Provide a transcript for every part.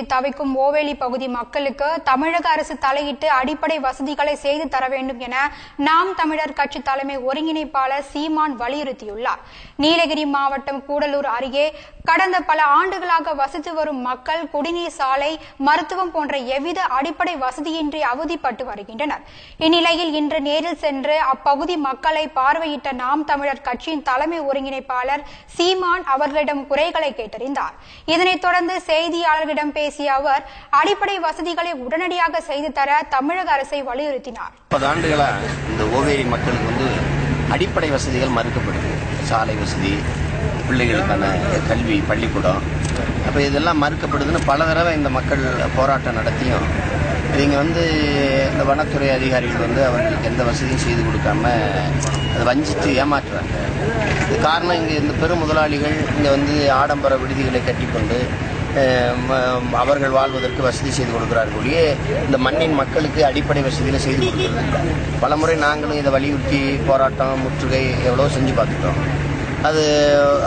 தவிக்கும் ஓவேலி பகுதி மக்களுக்கு தமிழக அரசு தலையிட்டு அடிப்படை வசதிகளை செய்து தர வேண்டும் என நாம் தமிழர் கட்சி தலைமை ஒருங்கிணைப்பாளர் சீமான் வலியுறுத்தியுள்ளார். நீலகிரி மாவட்டம் கூடலூர் அருகே கடந்த பல ஆண்டுகளாக வசித்து வரும் மக்கள் குடிநீர் சாலை மருத்துவம் போன்ற எவ்வித அடிப்படை வசதியின்றி அவதிப்பட்டு வருகின்றனர். இந்நிலையில் இன்று நேரில் சென்று அப்பகுதி மக்களை பார்வையிட்ட நாம் தமிழர் கட்சியின் தலைமை ஒருங்கிணைப்பாளர் சீமான் அவர்களிடம் குறைகளை கேட்டறிந்தார். இதனைத் தொடர்ந்து செய்தியாளர்களிடம் பேசிய அவர் அடிப்படை வசதிகளை உடனடியாக செய்து தர தமிழக அரசை வலியுறுத்தினார். முப்பது ஆண்டுகளா இந்த ஓவேரி மக்களுக்கு வந்து அடிப்படை வசதிகள் மறுக்கப்படுது. சாலை வசதி பிள்ளைகளுக்கான கல்வி பள்ளிக்கூடம். அப்போ இதெல்லாம் மறுக்கப்படுதுன்னு பல தடவை இந்த மக்கள் போராட்டம் நடத்தியும் இவங்க வந்து இந்த வனத்துறை அதிகாரிகள் வந்து அவர்களுக்கு எந்த வசதியும் செய்து கொடுக்காம அதை வஞ்சித்து ஏமாற்றுறாங்க. இது காரணம் இங்கே இந்த பெரும் முதலாளிகள் இங்கே வந்து ஆடம்பர விடுதிகளை கட்டிக்கொண்டு அவர்கள் வாழ்வதற்கு வசதி செய்து கொடுக்கிறார்கள். இந்த மண்ணின் மக்களுக்கு அடிப்படை வசதிகளை செய்து கொடுக்கிறது. பலமுறை நாங்களும் இதை வலியுறுத்தி போராட்டம் முற்றுகை எவ்வளோ செஞ்சு பார்த்துட்டோம். அது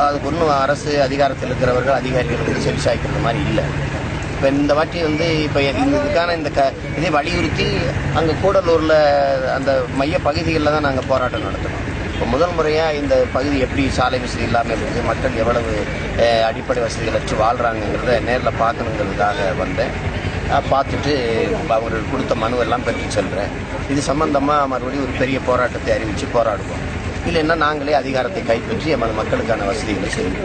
அதுக்கு ஒன்றும் அரசு அதிகாரத்தில் இருக்கிறவர்கள் அதிகாரிகளுக்கு வந்து செவி சாய்க்கிற மாதிரி இல்லை. இப்போ இந்த வாட்டி வந்து இப்போ இதுக்கான இந்த க இதை வலியுறுத்தி அங்கே கூடலூரில் அந்த மைய பகுதிகளில் தான் நாங்கள் போராட்டம் நடத்தினோம் இப்போ முதல் முறையாக இந்த பகுதி எப்படி சாலை வசதி இல்லாமல் இருக்குது மக்கள் எவ்வளவு அடிப்படை வசதிகள் வச்சு வாழ்கிறாங்கிறத நேரில் பார்க்கணுங்கிறதுக்காக வந்தேன். பார்த்துட்டு அவர்கள் கொடுத்த மனுவெல்லாம் பெற்று செல்கிறேன் இது சம்பந்தமாக மறுபடியும் ஒரு பெரிய போராட்டத்தை அறிவித்து போராடுவோம். இல்லைன்னா நாங்களே அதிகாரத்தை கைப்பற்றி எமது மக்களுக்கான வசதிகளை செய்வோம்.